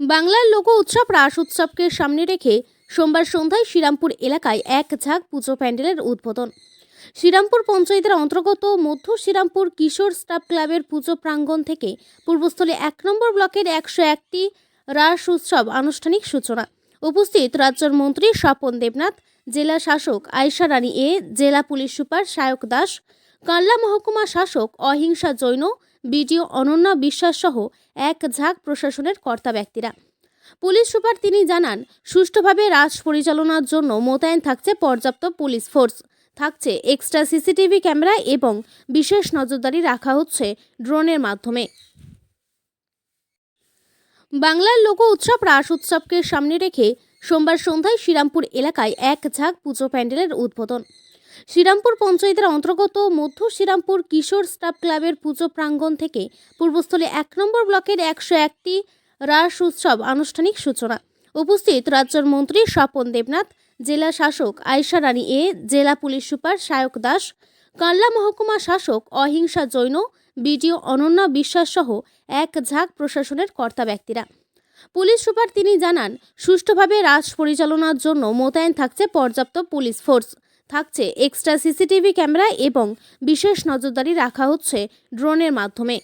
বাংলার লোক উৎসব, রাস উৎসবকে সামনে রেখে সোমবার সন্ধ্যায় শ্রীরামপুর এলাকায় এক ঝাঁক পুজো প্যান্ডেলের উদ্বোধন। শ্রীরামপুর পঞ্চায়েতের অন্তর্গত মধ্য শ্রীরামপুর কিশোর স্টাফ ক্লাবের পুজো প্রাঙ্গণ থেকে পূর্বস্থলে এক নম্বর ব্লকের একশো একটি রাস উৎসব আনুষ্ঠানিক সূচনা। উপস্থিত রাজ্যের মন্ত্রী স্বপন দেবনাথ, জেলা শাসক আয়সা রানী এ, জেলা পুলিশ সুপার সায়ক দাস কাল্লা মহকুমা শাসক অহিংসা জৈন, বিডিও অনন্যা বিশ্বাস সহ এক ঝাঁক প্রশাসনের কর্তা ব্যক্তিরা। পুলিশ সুপার তিনি জানান, সুষ্ঠুভাবে রাস পরিচালনার জন্য মোতায়েন থাকছে পর্যাপ্ত পুলিশ ফোর্স। থাকছে এক্সট্রা সিসিটিভি ক্যামেরা এবং বিশেষ নজরদারি রাখা হচ্ছে ড্রোনের মাধ্যমে। বাংলার লোক উৎসব রাস উৎসবকে সামনে রেখে সোমবার সন্ধ্যায় শ্রীরামপুর এলাকায় এক ঝাঁক পুজো প্যান্ডেলের উদ্বোধন। শ্রীরামপুর পঞ্চায়েতের অন্তর্গত মধ্য শ্রীরামপুর কিশোর স্টাফ ক্লাবের পুজো প্রাঙ্গণ থেকে পূর্বস্থলে এক নম্বর ব্লকের একশো একটি রাস উৎসব আনুষ্ঠানিক সূচনা। উপস্থিত রাজ্যের মন্ত্রী স্বপন দেবনাথ, জেলা শাসক আয়সা রানী এ, জেলা পুলিশ সুপার সায়ক দাস, কাল্লা মহকুমা শাসক অহিংসা জৈন, বিডিও অনন্যা বিশ্বাস সহ এক ঝাঁক প্রশাসনের কর্তা ব্যক্তিরা। পুলিশ সুপার তিনি জানান, সুষ্ঠুভাবে রাস পরিচালনার জন্য মোতায়েন থাকছে পর্যাপ্ত পুলিশ ফোর্স। থাকছে এক্সট্রা সিসিটিভি ক্যামেরা এবং বিশেষ নজরদারি রাখা হচ্ছে ড্রোনের মাধ্যমে।